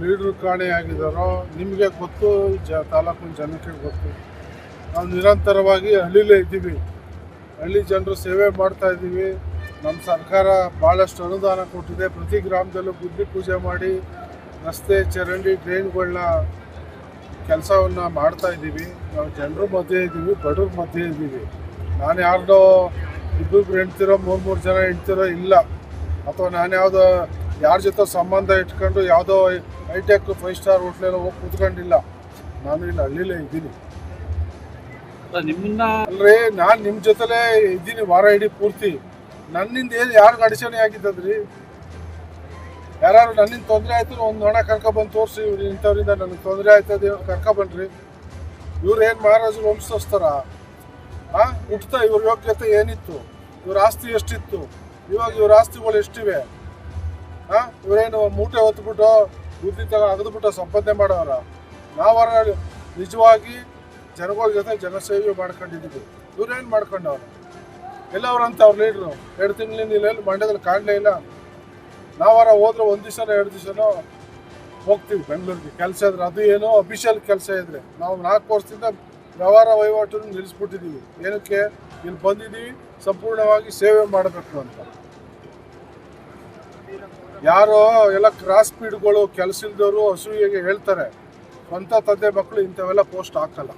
ಲೀಡ್ರು ಕಾಣೆಯಾಗಿದ್ದಾರೋ ನಿಮಗೆ ಗೊತ್ತು, ಜ, ತಾಲೂಕಿನ ಜನಕ್ಕೆ ಗೊತ್ತು. ನಾವು ನಿರಂತರವಾಗಿ ಹಳ್ಳಿಲೇ ಇದ್ದೀವಿ. ಹಳ್ಳಿ ಜನರು ಸೇವೆ ಮಾಡ್ತಾ ಇದ್ದೀವಿ. ನಮ್ಮ ಸರ್ಕಾರ ಭಾಳಷ್ಟು ಅನುದಾನ ಕೊಟ್ಟಿದೆ. ಪ್ರತಿ ಗ್ರಾಮದಲ್ಲೂ ಬುದ್ಧಿ ಪೂಜೆ ಮಾಡಿ, ರಸ್ತೆ, ಚರಂಡಿ ಡ್ರೈನ್ಗಳನ್ನ ಕೆಲಸವನ್ನು ಮಾಡ್ತಾ ಇದ್ದೀವಿ. ನಾವು ಜನರ ಮಧ್ಯೆ ಇದ್ದೀವಿ, ಬಡವ್ರ ಮಧ್ಯೆ ಇದ್ದೀವಿ. ನಾನು ಯಾರ್ದೋ ಇಬ್ಬರು ಹೆಣ್ತಿರೋ ಮೂರು ಮೂರು ಜನ ಹೆಣ್ತಿರೋ ಇಲ್ಲ. ಅಥವಾ ನಾನು ಯಾವುದೋ ಯಾರ ಜೊತೆ ಸಂಬಂಧ ಇಟ್ಕೊಂಡು ಯಾವುದೋ ಹೈಟೆಕ್ ಫೈವ್ ಸ್ಟಾರ್ ಹೋಟ್ಲೆಲ್ಲ ಹೋಗಿ ಕುತ್ಕೊಂಡಿಲ್ಲ. ನಾನು ಇಲ್ಲಿ ಹಳ್ಳಿಲೇ ಇದ್ದೀನಿ. ನಿಮ್ಮನ್ನ ಅಲ್ರಿ ನಾನು ನಿಮ್ಮ ಜೊತೆಲೇ ಇದ್ದೀನಿ ವಾರ ಇಡೀ ಪೂರ್ತಿ. ನನ್ನಿಂದ ಏನು ಯಾರು ಅಡಚಣೆ ಆಗಿದ್ದದ್ರಿ ಯಾರು ನನ್ನಿಂದ ತೊಂದರೆ ಆಯ್ತು ಒಂದು ಹಣ ಕರ್ಕೊಬಂದು ತೋರಿಸಿ ಇವ್ರು ಇಂಥವ್ರಿಂದ ನನಗೆ ತೊಂದರೆ ಆಯ್ತದೆ ಕರ್ಕೊಬನ್ರಿ ಇವ್ರು ಏನು ಮಹಾರಾಜರು ವಂಶಸ್ಥರ ಆ ಹುಟ್ತಾ ಇವ್ರ ಯೋಗ್ಯತೆ ಏನಿತ್ತು? ಇವ್ರ ಆಸ್ತಿ ಎಷ್ಟಿತ್ತು? ಇವಾಗ ಇವ್ರ ಆಸ್ತಿಗಳು ಎಷ್ಟಿವೆ? ಹಾಂ ಇವ್ರೇನು ಮೂಟೆ ಹೊತ್ಬಿಟ್ಟು ಬುದ್ಧಿ ತಗ ಅಗದ್ಬಿಟ್ಟು ಸಂಪಾದನೆ ಮಾಡೋರ ನಾವರ ನಿಜವಾಗಿ ಜನಗಳ ಜೊತೆ ಜನಸೇವೆ ಮಾಡ್ಕೊಂಡಿದ್ದೀವಿ. ಇವ್ರೇನು ಮಾಡ್ಕೊಂಡವ್ರು? ಎಲ್ಲವ್ರಂತ ಅವ್ರ ಲೀಡ್ರು. ಎರಡು ತಿಂಗಳಿಂದ ಇಲ್ಲೆಲ್ಲಿ ಮಂಡ್ಯದಲ್ಲಿ ಕಾಣಲೇ ಇಲ್ಲ. ನಾವಾರ ಹೋದ್ರೆ ಒಂದು ಎರಡು ದಿವಸನೋ ಹೋಗ್ತೀವಿ ಬೆಂಗಳೂರಿಗೆ. ಕೆಲಸ ಇದ್ರೆ ಅದು ಏನೋ ಅಫಿಷಿಯಲ್ ಕೆಲಸ ಇದ್ರೆ. ನಾವು ನಾಲ್ಕು ವರ್ಷದಿಂದ ವ್ಯವಹಾರ ವಹಿವಾಟನ್ನು ನಿಲ್ಲಿಸ್ಬಿಟ್ಟಿದ್ದೀವಿ ಏನಕ್ಕೆ? ಇಲ್ಲಿ ಬಂದಿದ್ದೀವಿ, ಸಂಪೂರ್ಣವಾಗಿ ಸೇವೆ ಮಾಡಬೇಕು ಅಂತ. ಯಾರೋ ಎಲ್ಲ ಕ್ರಾಸ್ ಸ್ಪೀಡ್ಗಳು ಕೆಲಸ ಇಲ್ದವರು ಅಸೂಯೆಗೆ ಹೇಳ್ತಾರೆ. ಸ್ವಂತ ತಂದೆ ಮಕ್ಕಳು ಇಂಥವೆಲ್ಲ ಪೋಸ್ಟ್ ಹಾಕಲ್ಲ.